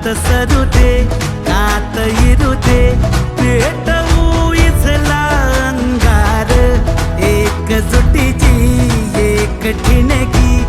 रात सरू दे कात इरू दे पेटवू इचला अंगार. एक एक ठिणगी.